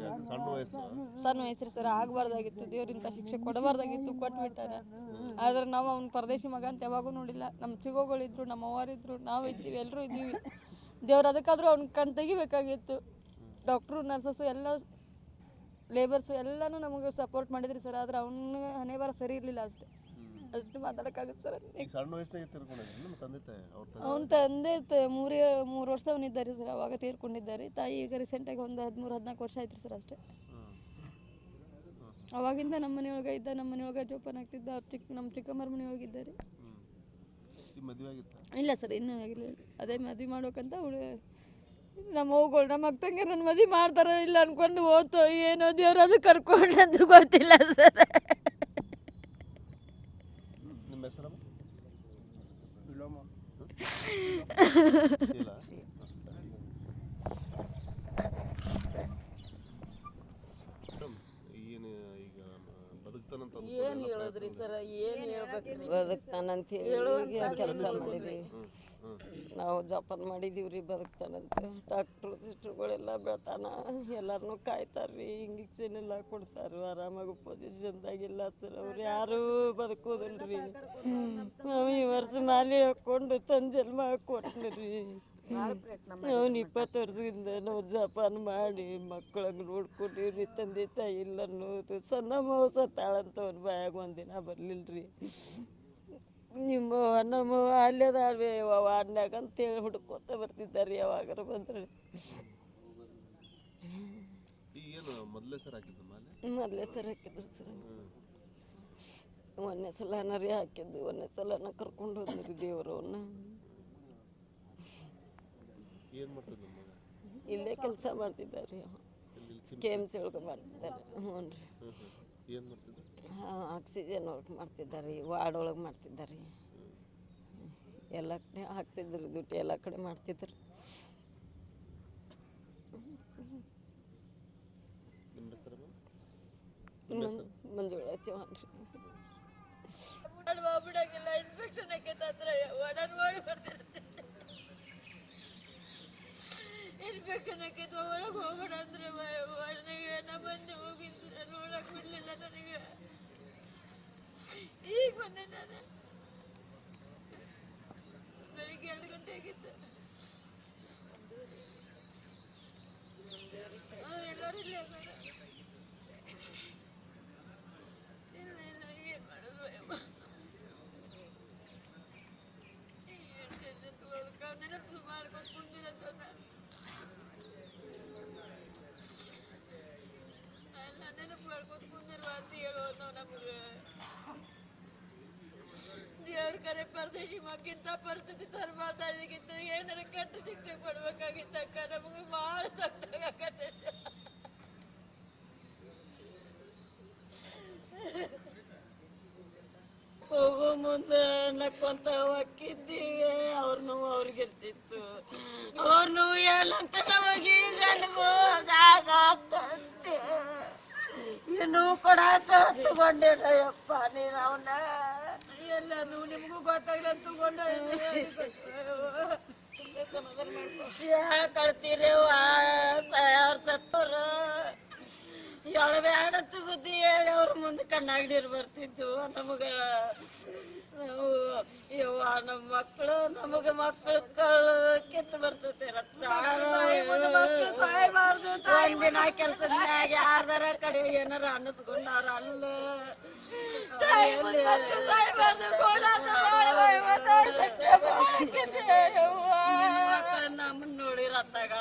ಸಣ್ಣ ವಯಸ್ಸು. ಸಣ್ಣ ವಯಸ್ಸು ಸರ್ ಆಗಬಾರ್ದಾಗಿತ್ತು. ದೇವ್ರಿಂತ ಶಿಕ್ಷೆ ಕೊಡಬಾರ್ದಾಗಿತ್ತು, ಕೊಟ್ಬಿಟ್ಟಾರೆ. ಆದ್ರೆ ನಾವು ಅವ್ನ ಪರದೇಶಿ ಮಗ ಅಂತ ಯಾವಾಗೂ ನೋಡಿಲ್ಲ. ನಮ್ಮ ಚಿಗೋಗಳಿದ್ರು ನಮ್ಮ ಅವ್ವರಿದ್ರು, ನಾವು ಇದ್ದೀವಿ, ಎಲ್ಲರೂ ಇದ್ದೀವಿ. ದೇವ್ರು ಅದಕ್ಕಾದ್ರೂ ಅವ್ನ ಕಣ್ ತೆಗಿಬೇಕಾಗಿತ್ತು. ಡಾಕ್ಟ್ರು, ನರ್ಸಸ್ಸು, ಎಲ್ಲ ಲೇಬರ್ಸ್ ಎಲ್ಲನೂ ನಮಗೆ ಸಪೋರ್ಟ್ ಮಾಡಿದ್ರಿ ಸರ್. ಆದ್ರೆ ಅವನ ಹಣೆ ಸರಿ ಇರಲಿಲ್ಲ ಅಷ್ಟೇ. ಅಷ್ಟು ಮಾತಾಡೋಕ್ಕಾಗುತ್ತೆ ಸರ್ ಈಗ ಸಣ್ಣ ವಯಸ್ಸಿನಾಗೆ ತೀರ್ಕೊಂಡಿದ್ರು ನಮ್ಮ ತಂದೆ ತಾಯಿ ಅವ್ರ ತಂದೆ? ಅವನ ತಂದೆ ತ- ಮೂರೇ ಮೂರು ವರ್ಷದವನಿದ್ದಾರೆ ಸರ್ ಅವಾಗ ತೀರ್ಕೊಂಡಿದ್ದಾರೆ. ತಾಯಿ ಈಗ ರೀಸೆಂಟಾಗಿ ಒಂದು ಹದಿಮೂರು ಹದಿನಾಲ್ಕು ವರ್ಷ ಆಯ್ತು ಸರ್ ಅಷ್ಟೇ. ಹ್ಮ್. ಅವಾಗಿಂದ ನಮ್ಮ ಮನೆಯೊಳಗೆ ಇದ್ದ ನಮ್ಮ ಮನೆಯೊಳಗೆ ಜೋಪಾನ ಆಗ್ತಿದ್ದ ಅವ್ರು ಚಿಕ್ಕ ನಮ್ಮ ಚಿಕ್ಕಮ್ಮರ ಮನೆಯೊಳಗಿದ್ದಾರೆ ಹ್ಮ್. ಈ ಮದುವೆ ಆಗಿತ್ತ? ಇಲ್ಲ ಸರ್ ಇನ್ನೂ ಆಗಿಲ್ಲ. ಅದೇ ಮದ್ವೆ ಮಾಡ್ಬೇಕಂತ ಅವಳು ನಮ್ಮ ಹೋಗೋಳು ನಮ್ಮ ಅಕ್ಕಂಗೆ ನನ್ನ ಮದುವೆ ಮಾಡ್ತಾರ ಇಲ್ಲ ಅನ್ಕೊಂಡು ಓದ್ತೋ ಏನೋ ದೇವ್ರು ಅದು ಕರ್ಕೊಂಡಂತ ಗೊತ್ತಿಲ್ಲ ಸರ್. 对了。ಬದುಕ್ತಾನಂತ ಏನು ಹೇಳೋದ್ರಿ ಸರ್? ಏನು ಹೇಳ್ಬೇಕ್ರಿ ಬದುಕ್ತಾನಂತ ಹೇಳಿ. ಕೆಲಸ ಮಾಡಿದ್ವಿ. ನಾವು ಜೋಪಾನ ಮಾಡಿದೀವ್ರಿ ರೀ ಬದುಕ್ತಾನಂತ. ಡಾಕ್ಟ್ರು ಸಿಸ್ಟ್ರುಗಳೆಲ್ಲ ಬೆಳ್ತಾನ. ಎಲ್ಲಾರನು ಕಾಯ್ತಾರ್ರಿ. ಇಂಜೆಕ್ಷನ್ ಎಲ್ಲ ಕೊಡ್ತಾರ ಆರಾಮಾಗಿ ಪೊಸಿಷನ್ದಾಗಿಲ್ಲ ಸರ್. ಅವ್ರು ಯಾರೂ ಬದುಕೋದಿಲ್ರಿ. ನಾವು ಈ ವರ್ಷ ಮಾಲಿ ಹಾಕೊಂಡು ಜನ್ಮ ಕೊಟ್ರಿ ಅವ್ನು ಇಪ್ಪತ್ತು ವರ್ಷದಿಂದ ನಾವು ಜಪಾನ್ ಮಾಡಿ ಮಕ್ಕಳಂಗೆ ನೋಡ್ಕೊಂಡಿವ್ರಿ ತಂದೆ ತಾಯಿ ಇಲ್ಲ ಅನ್ನೋದು ಸಣ್ಣ ಸತ್ತಾಳಂತ ಅವ್ನ ಬಾಯಾಗ ಒಂದಿನ ಬರ್ಲಿಲ್ರಿ. ನಿಮ್ಮ ನಮ್ಮ ಅಲ್ಲೇದಾಳ್ವೆ ವಾರ್ಡ್ನ್ಯಾಗ ಅಂತೇಳಿ ಹುಡ್ಕೋತ ಬರ್ತಿದ್ದಾರೆ ಯಾವಾಗಾರ ಬಂದ್ರೆ. ಮೊದಲೇ ಸರ್ ಹಾಕಿದ್ರು ಸರ್. ಹ್ಮ್ ಒಂದನೇ ಸಲನ ರೀ ಹಾಕಿದ್ದು ಒಂದನೇ ಸಲನ ಕರ್ಕೊಂಡು ಹೋದ್ರಿ ದೇವ್ರವನ್ನ ಏನು ಮಾಡ್ತಿದ್ದು ಮಗ? ಇಲ್ಲೇ ಕೆಲಸ ಮಾಡ್ತಿದ್ದಾರೆ. ಕೆಎಂಸಿ ಕೆ ಎಂ ಸಿ ಒಳಗೆ ಮಾಡ್ತಿದ್ದಾರೆ. ಹ್ಞೂ ರೀ. ಏನು ಮಾಡ್ತಿದ್ದು? ಆಕ್ಸಿಜನ್ ಒಳಗೆ ಮಾಡ್ತಿದ್ದಾರೆ. ವಾರ್ಡ್ ಒಳಗೆ ಮಾಡ್ತಿದ್ದಾರೆ. ಎಲ್ಲ ಕಡೆ ಹಾಕ್ತಿದ್ರು ಡ್ಯೂಟಿ ಎಲ್ಲ ಕಡೆ ಮಾಡ್ತಿದ್ರು. ನಿಮ್ಮ ಹೆಸರಮ್ಮ ಮಂ- ಮಂಜುಳಾ ಚೌಹಾಣ್ ರೀ. ಬಿಡಂಗಿಲ್ಲ ಇನ್ಫೆಕ್ಷನ್ ಆಕೈತಂದ್ರೆ ಒಡನ್ ಮಾಡಿ ಬರ್ತಿರುತ್ತೆ ಇನ್ಫೆಕ್ಷನ್ ಆಕೈತೆ ಒಳಗೆ ಹೋಗೋಣ ಅಂದ್ರೆ ನನಗೆ ನಮ್ಮನ್ನೇ ಹೋಗಿದ್ರೆ ನೋಡಕ್ ಬಿಡ್ಲಿಲ್ಲ ನನಗೆ. ಈಗ ಬಂದೆ ನಾನು. ಬೆಳಿಗ್ಗೆ ಎರಡು ಗಂಟೆ ಆಗಿತ್ತು ಹಾ, ಎಲ್ಲರೂ ಇಲ್ಲೇ ಇದ್ದಾರೆ. ಇಲ್ಲ ಇಲ್ಲ ಏನ್ ಮಾಡೋದು ಯವ್ವ? ಏನ್ tension ತಗೊಳೋದಕ್ಕ? ನೆನಪು ಮಾಡ್ಕೊಂಡ್ ಕುಂದಿರತ್ತ ನಾನು. ಎಲ್ಲ ನೆನಪು ಮಾಡ್ಕೊಂಡ್ ಕುಂದಿರುವ ಅಂತ ಹೇಳೋದು ನಾವು ನಮ್ಗೆ ದೇವ್ರ ಮಕ್ಕಿಂತ ಪರಿಸ್ಥಿತಿ ತರಬಾರ್ದ ಇದಕ್ಕಿಂತ ಏನಾರ ಕೆಟ್ಟ ಶಿಕ್ಷೆ ಕೊಡ್ಬೇಕಾಗಿತ್ತಕ್ಕ ನಮಗೆ ಭಾಳ ಸಂಕಟಾಗತ್ತೈತೆ ಹೋಗೋ ಮುಂದೆ ನಕ್ಕೊಂತ ಹೋಗಿದ್ದೀವಿ ಅವ್ರ ನೋವು ಅವ್ರಿಗಿರ್ತಿತ್ತು. ಅವ್ರ ನೋವು ಏನಂತ ನಮಗೆ ಈಗ ಅನುಭವ ಏನು ಕೊಡಾಕ ತಗೊಂಡೇನಯ್ಯಪ್ಪ ನೀನು ಅವನ. ಎಲ್ಲಾನು ನಿಮಗೂ ಗೊತ್ತಾಗಿಲ್ಲ ತಗೊಂಡ ಯಾಕೆ ಅಳ್ತೀರಿ ಅವ್ರ ಸತ್ತವ್ರು ಎಳಬ್ಯಾಡತ್ತು ಬುದ್ಧಿ ಹೇಳಿ ಅವ್ರ ಮುಂದೆ ಕಣ್ಣಾಗ್ನೀರು ಬರ್ತಿದ್ದು ನಮಗ ನಾವು ಯವ್ವ ನಮ್ಮ ಮಕ್ಕಳು ನಮಗ ಮಕ್ಕಳು ಕಳ್ಳು ಕಿತ್ತು ಬರ್ತೈತೆ ಒಂದಿನ ಕೆಲ್ಸದ ಮ್ಯಾಗ ಯಾರ್ದಾರ ಕಡೆ ಏನಾರ ಅನ್ನಿಸ್ಕೊಂಡಾರ ಅಲ್ಲ. ನಮ್ಮನ್ನ ನೋಡಿ ರತ್ತಾಗ